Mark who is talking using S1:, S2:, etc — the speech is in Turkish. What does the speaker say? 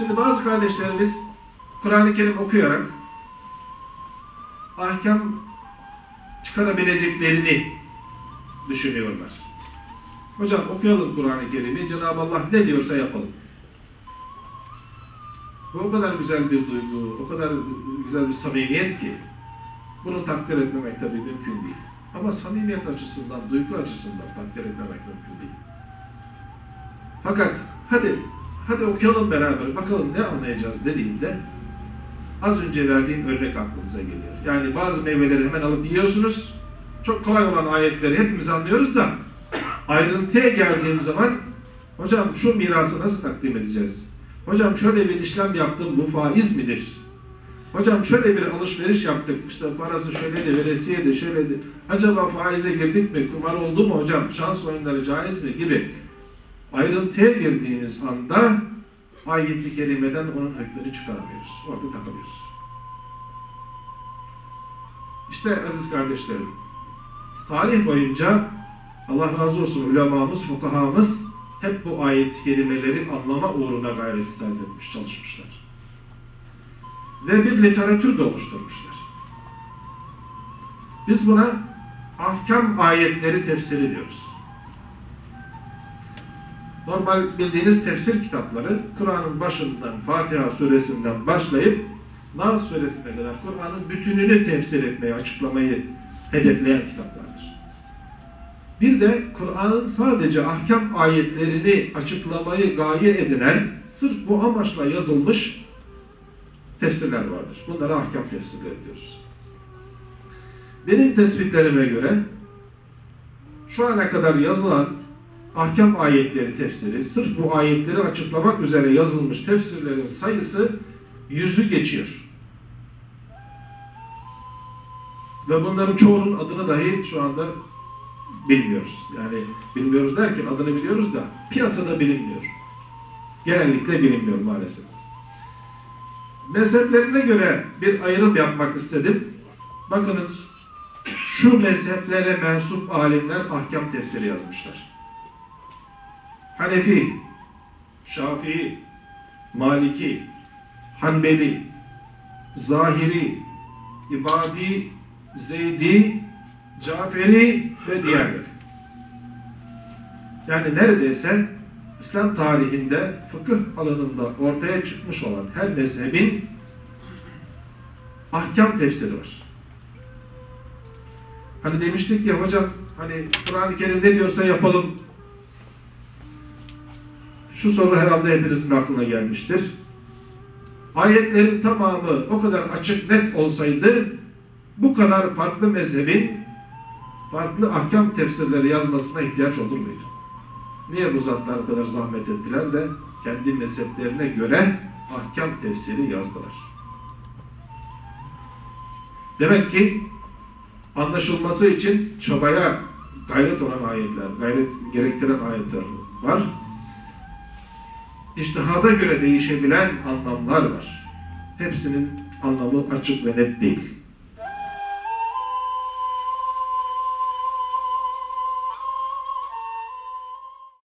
S1: Şimdi bazı kardeşlerimiz Kur'an-ı Kerim okuyarak ahkam çıkarabileceklerini düşünüyorlar. Hocam okuyalım Kur'an-ı Kerim'i, Cenab-ı Allah ne diyorsa yapalım. Bu o kadar güzel bir duygu, o kadar güzel bir samimiyet ki bunu takdir etmemek tabii mümkün değil. Ama samimiyet açısından, duygu açısından takdir etmemek mümkün değil. Fakat hadi, hadi okuyalım beraber, bakalım ne anlayacağız dediğimde az önce verdiğim örnek aklınıza geliyor. Yani bazı meyveleri hemen alıp yiyorsunuz, çok kolay olan ayetleri hepimiz anlıyoruz da ayrıntıya geldiğim zaman hocam şu mirası nasıl takdim edeceğiz? Hocam şöyle bir işlem yaptım bu faiz midir? Hocam şöyle bir alışveriş yaptık işte parası şöyleydi veresiyedi şöyleydi. Acaba faize girdik mi? Kumar oldu mu hocam? Şans oyunları caiz mi? Gibi. Ayrıntıya girdiğimiz anda ayeti kerimeden onun hükmünü çıkaramıyoruz. Orada takılıyoruz. İşte aziz kardeşlerim tarih boyunca Allah razı olsun ulemamız, fukahamız hep bu ayet kelimeleri anlama uğruna gayret sarf etmiş, çalışmışlar. Ve bir literatür de oluşturmuşlar. Biz buna ahkam ayetleri tefsiri diyoruz. Normal bildiğiniz tefsir kitapları Kur'an'ın başından, Fatiha suresinden başlayıp Nas suresine kadar Kur'an'ın bütününü tefsir etmeyi, açıklamayı hedefleyen kitaplardır. Bir de Kur'an'ın sadece ahkam ayetlerini açıklamayı gaye edinen, sırf bu amaçla yazılmış tefsirler vardır. Bunlara ahkam tefsirleri diyoruz. Benim tespitlerime göre şu ana kadar yazılan ahkam ayetleri tefsiri, sırf bu ayetleri açıklamak üzere yazılmış tefsirlerin sayısı yüzü geçiyor. Ve bunların çoğunun adını dahi şu anda bilmiyoruz. Yani bilmiyoruz derken adını biliyoruz da piyasada bilinmiyor. Genellikle bilinmiyor maalesef. Mezheplerine göre bir ayrım yapmak istedim. Bakınız şu mezheplere mensup alimler ahkam tefsiri yazmışlar. Hanefi, Şafii, Maliki, Hanbeli, Zahiri, İbadi, Zeydi, Caferi ve diğerleri. Yani neredeyse İslam tarihinde fıkıh alanında ortaya çıkmış olan her mezhebin ahkam tefsiri var. Hani demiştik ya hocam hani Kur'an-ı Kerim ne diyorsa yapalım. Şu soru herhalde hepinizin aklına gelmiştir. Ayetlerin tamamı o kadar açık net olsaydı bu kadar farklı mezhebin farklı ahkam tefsirleri yazmasına ihtiyaç olur muydu? Niye bu zatlar o kadar zahmet ettiler de kendi mezheplerine göre ahkam tefsiri yazdılar? Demek ki anlaşılması için çabaya gayret olan ayetler, gayret gerektiren ayetler var. İştihada göre değişebilen anlamlar var. Hepsinin anlamı açık ve net değil.